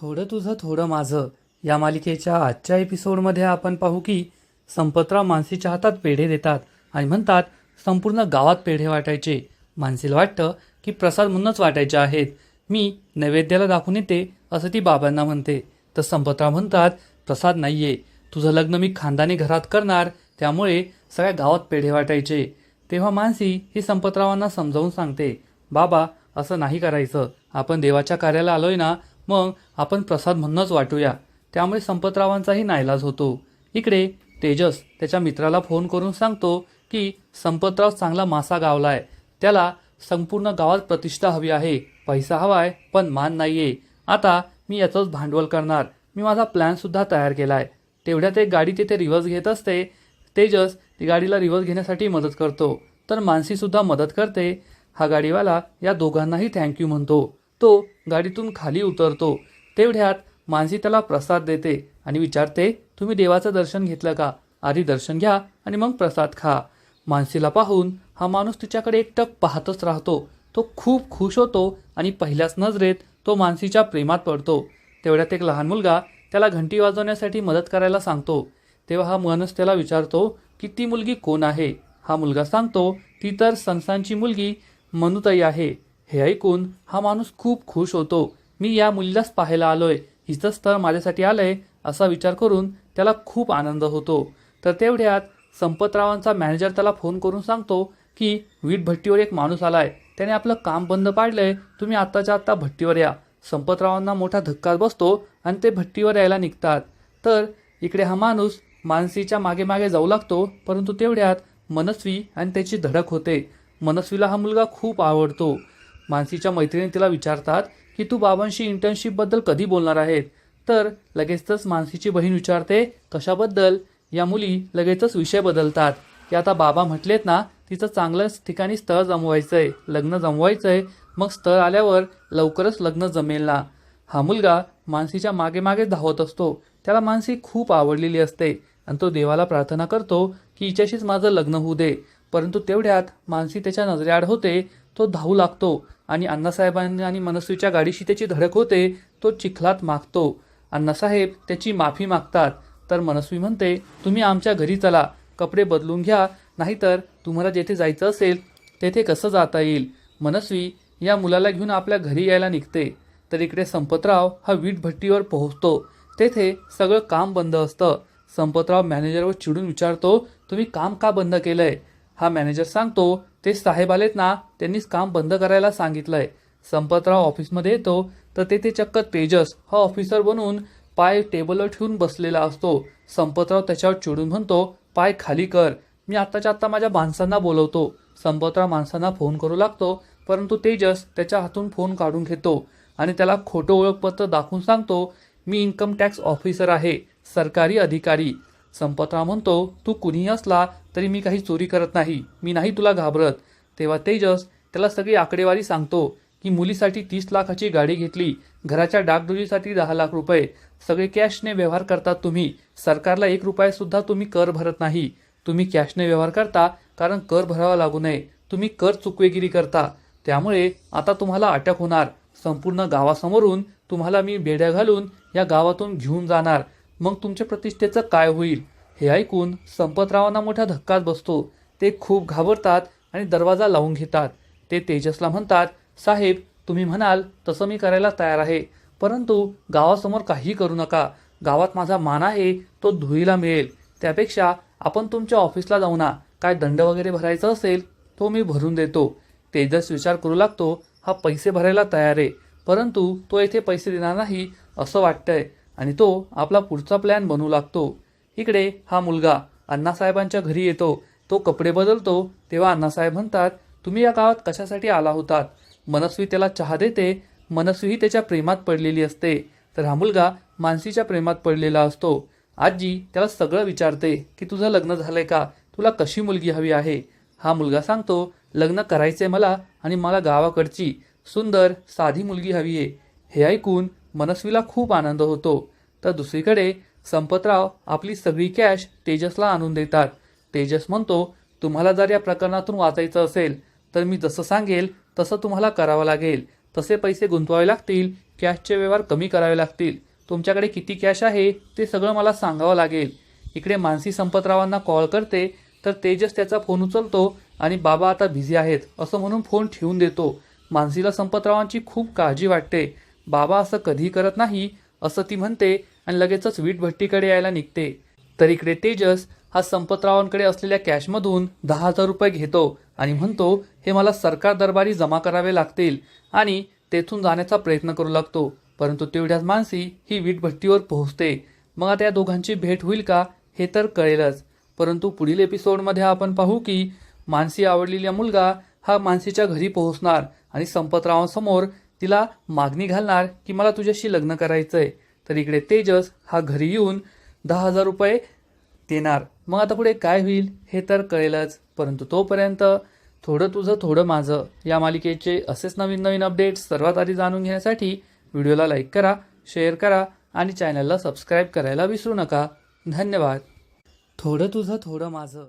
थोडं तुझं थोडं माझं. या मालिकेच्या आजच्या एपिसोडमध्ये आपण पाहू की संपतराव मानसीच्या हातात पेढे देतात आणि म्हणतात संपूर्ण गावात पेढे वाटायचे. मानसीला वाटतं की प्रसाद म्हणूनच वाटायचे आहेत. मी नैवेद्याला दाखवून येते असं ती बाबांना म्हणते. तर संपतराव म्हणतात प्रसाद नाहीये. तुझं लग्न मी खानदानी घरात करणार त्यामुळे सगळ्या गावात पेढे वाटायचे. तेव्हा मानसी ही संपतरावांना समजावून सांगते बाबा असं नाही करायचं. आपण देवाच्या कार्याला आलोय ना मग आपण प्रसाद म्हणूनच वाटूया. त्यामुळे संपतरावांचाही नाईलाज होतो. इकडे तेजस त्याच्या मित्राला फोन करून सांगतो की संपतराव चांगला मासा गावला आहे त्याला संपूर्ण गावात प्रतिष्ठा हवी आहे. पैसा हवा आहे पण मान नाहीये. आता मी याचंच भांडवल करणार. मी माझा प्लॅन सुद्धा तयार केलाय. तेवढ्यात एक गाडी तिथे रिव्हर्स घेत असते. तेजस ती गाडीला रिव्हर्स घेण्यासाठी मदत करतो. तर मानसी सुद्धा मदत करते. हा गाडीवाला या दोघांनाही थँक्यू म्हणतो. तो गाडीतून खाली उतरतो. तेवढ्यात मानसी त्याला प्रसाद देते आणि विचारते तुम्ही देवाचं दर्शन घेतलं का? आधी दर्शन घ्या आणि मग प्रसाद खा. मानसीला पाहून हा माणूस तिच्याकडे एकटक पाहतच राहतो. तो खूप खुश होतो आणि पहिल्याच नजरेत तो मानसीच्या प्रेमात पडतो. तेवढ्यात एक लहान मुलगा त्याला घंटी वाजवण्यासाठी मदत करायला सांगतो. तेव्हा हा माणूस त्याला विचारतो की ती मुलगी कोण आहे? हा मुलगा सांगतो ती तर संसांची मुलगी मनुताई आहे. हे ऐकून हा माणूस खूप खुश होतो. मी या मुलीलाच पाहायला आलोय. हिचं स्थळ माझ्यासाठी आलंय असा विचार करून त्याला खूप आनंद होतो. तर तेवढ्यात संपतरावांचा मॅनेजर त्याला फोन करून सांगतो की वीट भट्टीवर एक माणूस आलाय. त्याने आपलं काम बंद पाडलंय. तुम्ही आत्ताच्या आत्ता भट्टीवर या. संपतरावांना मोठा धक्का बसतो आणि ते भट्टीवर यायला निघतात. तर इकडे हा माणूस मानसीच्या मागे मागे जाऊ लागतो परंतु तेवढ्यात मनस्वी आणि त्याची धडक होते. मनस्वीला हा मुलगा खूप आवडतो. मानसीच्या मैत्रिणी तिला विचारतात की तू बाबांशी इंटर्नशिपबद्दल कधी बोलणार आहेत तर लगेचच मानसीची बहीण विचारते कशाबद्दल? या मुली लगेचच विषय बदलतात. की आता बाबा म्हटलेत ना तिचं चांगलंच ठिकाणी स्थळ जमवायचं आहे लग्न जमवायचं आहे मग स्थळ आल्यावर लवकरच लग्न जमेल ना. हा मुलगा मानसीच्या मागे मागे धावत असतो. त्याला मानसी खूप आवडलेली असते आणि तो देवाला प्रार्थना करतो की हिच्याशीच माझं लग्न होऊ दे. परंतु तेवढ्यात मानसी त्याच्या नजरेआड होते तो धावू लागतो. आणि अण्णासाहेबांनी आणि मनस्वीच्या गाडीशी त्याची धडक होते तो चिखलात मागतो. अण्णासाहेब त्याची माफी मागतात. तर मनस्वी म्हणते तुम्ही आमच्या घरी चला. कपडे बदलून घ्या. नाहीतर तुम्हाला जेथे जायचं असेल तेथे कसं जाता येईल? मनस्वी या मुलाला घेऊन आपल्या घरी यायला निघते. तर इकडे संपतराव हा वीट भट्टीवर पोहोचतो. तेथे सगळं काम बंद असतं. संपतराव मॅनेजरवर चिडून विचारतो तुम्ही काम का बंद केलं आहे हा मॅनेजर सांगतो ते साहेब आलेत ना त्यांनीच काम बंद करायला सांगितलंय. संपतराव ऑफिसमध्ये येतो तर तेथे चक्क तेजस हा ऑफिसर बनून पाय टेबलवर ठेवून बसलेला असतो. संपतराव त्याच्यावर चिडून म्हणतो पाय खाली कर. मी आत्ताच्या आत्ता माझ्या माणसांना बोलवतो. संपतराव माणसांना फोन करू लागतो परंतु तेजस त्याच्या हातून फोन काढून घेतो आणि त्याला खोटं ओळखपत्र दाखवून सांगतो मी इन्कम टॅक्स ऑफिसर आहे सरकारी अधिकारी. संपतराव म्हणतो तू कुणीही असला तरी मी काही चोरी करत नाही. मी नाही तुला घाबरत. तेव्हा तेजस त्याला सगळी आकडेवारी सांगतो की मुलीसाठी तीस लाखाची गाडी घेतली. घराच्या डागडुजीसाठी दहा लाख रुपये. सगळे कॅशने व्यवहार करतात तुम्ही. सरकारला एक रुपया सुद्धा तुम्ही कर भरत नाही. तुम्ही कॅशने व्यवहार करता कारण कर भरावा लागू नये. तुम्ही कर चुकवेगिरी करता. त्यामुळे आता तुम्हाला अटक होणार. संपूर्ण गावासमोरून तुम्हाला मी बेड्या घालून या गावातून घेऊन जाणार. मग तुमच्या प्रतिष्ठेचं काय होईल? हे ऐकून संपतरावांना मोठा धक्काच बसतो. ते खूप घाबरतात आणि दरवाजा लावून घेतात. ते तेजसला म्हणतात साहेब तुम्ही म्हणाल तसं मी करायला तयार आहे. परंतु गावासमोर काही करू नका. गावात माझा मान आहे तो धुळीला मिळेल. त्यापेक्षा आपण तुमच्या ऑफिसला जाऊ ना. काय दंड वगैरे भरायचा असेल तो मी भरून देतो तेजस विचार करू लागतो हा पैसे भरायला तयार आहे. परंतु तो येथे पैसे देणार नाही असं वाटतंय. आणि तो आपला पुढचा प्लॅन बनवू लागतो. इकडे हा मुलगा अण्णासाहेबांच्या घरी येतो. तो कपडे बदलतो. तेव्हा अण्णासाहेब म्हणतात तुम्ही या गावात कशासाठी आला होतात? मनस्वी त्याला चहा देते. मनस्वीही त्याच्या प्रेमात पडलेली असते. तर हा मुलगा मानसीच्या प्रेमात पडलेला असतो. आजी त्याला सगळं विचारते की तुझं लग्न झालंय का? तुला कशी मुलगी हवी आहे? हा मुलगा सांगतो लग्न करायचंय मला आणि मला गावाकडची सुंदर साधी मुलगी हवी आहे. हे ऐकून मनस्वीला खूप आनंद होतो. तर दुसरीकडे संपतराव आपली सगळी कॅश तेजसला आणून देतात. तेजस म्हणतो तुम्हाला जर या प्रकरणातून वाचायचं असेल तर मी जसं सांगेल तसं तुम्हाला करावं लागेल. तसे पैसे गुंतवावे लागतील कॅशचे व्यवहार कमी करावे लागतील. तुमच्याकडे किती कॅश आहे ते सगळं मला सांगावं लागेल. इकडे मानसी संपतरावांना कॉल करते तर तेजस त्याचा फोन उचलतो आणि बाबा आता बिझी आहेत असं म्हणून फोन ठेवून देतो. मानसीला संपतरावांची खूप काळजी वाटते. बाबा असं कधी करत नाही असं ती म्हणते आणि लगेचच वीटभट्टीकडे यायला निघते. तर इकडे तेजस हा संपतरावांकडे असलेल्या कॅशमधून दहा हजार रुपये घेतो आणि म्हणतो हे मला सरकार दरबारी जमा करावे लागतील आणि तेथून जाण्याचा प्रयत्न करू लागतो. परंतु तेवढ्याच मानसी ही वीटभट्टीवर पोहोचते. मग आता या दोघांची भेट होईल का हे तर कळेलच. परंतु पुढील एपिसोडमध्ये आपण पाहू की मानसी आवडलेला मुलगा हा मानसीच्या घरी पोहोचणार आणि संपतरावांसमोर तिला मागणी घालणार की मला तुझ्याशी लग्न करायचं आहे तर इकडे तेजस हा घरी येऊन दहा हजार रुपये देणार. मग आता पुढे काय होईल हे तर कळेलच. परंतु तोपर्यंत थोडं तुझं थोडं माझं. या मालिकेचे असेच नवीन नवीन अपडेट्स सर्वात आधी जाणून घेण्यासाठी व्हिडिओला लाईक करा शेअर करा आणि चॅनलला सबस्क्राईब करायला विसरू नका. धन्यवाद. थोडं तुझं थोडं माझं.